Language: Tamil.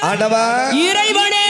ஆண்டவா. இறைவனே.